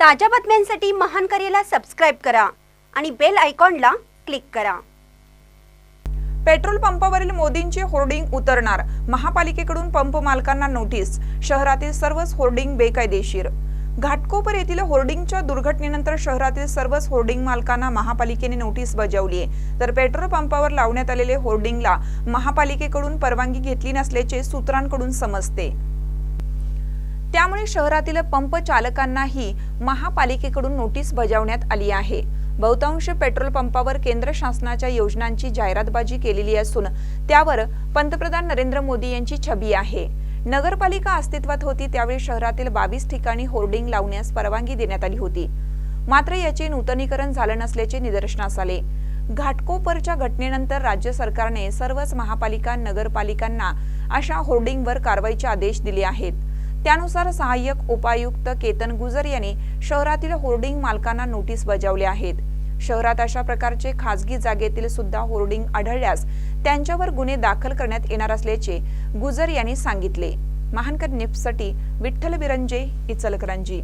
ताज्या बातम्यांसाठी महान करेला सबस्क्राईब करा आणि बेल आयकॉनला क्लिक करा. पेट्रोल पंपावरील मोदींचे होर्डिंग उतरणार. महापालिकेकडून पंप मालकांना नोटीस शहरातील सर्वच होर्डिंग बेकायदेशीर. घाटकोपर येथील होर्डिंगच्या दुर्घटनेनंतर शहरातील सर्वच होर्डिंग मालकांना महापालिकेने नोटीस बजावली आहे तर पेट्रोल पंपावर लावण्यात आलेले होर्डिंगला महापालिकेकडून परवानगी घेतली नसल्याचे सूत्रांकडून समजते. त्यामुळे शहरातील पंप चालकांनाही महापालिकेकडून नोटीस बजावण्यात आली आहे. बहुतांश पेट्रोल पंपावर केंद्र शासनाच्या योजनांची जाहिरातबाजी केलेली असून त्यावर पंतप्रधान नरेंद्र मोदी यांची छबी आहे. नगरपालिका अस्तित्वात होती त्यावेळी शहरातील बावीस ठिकाणी होर्डिंग लावण्यास परवानगी देण्यात आली होती. मात्र याचे नूतनीकरण झालं नसल्याचे निदर्शनास आले. घाटकोपरच्या घटनेनंतर राज्य सरकारने सर्वच महापालिका नगरपालिकांना अशा होर्डिंगवर कारवाईचे आदेश दिले आहेत. त्यानुसार सहाय्यक उपायुक्त केतन गुजर यांनी शहरातील होर्डिंग मालकांना नोटीस बजावले आहेत. शहरात अशा प्रकारचे खासगी जागेतील सुद्धा होर्डिंग आढळल्यास त्यांच्यावर गुन्हे दाखल करण्यात येणार असल्याचे गुजर यांनी सांगितले. महानकर निफ्टसाठी विठ्ठल बिरंजे इचलकरंजी.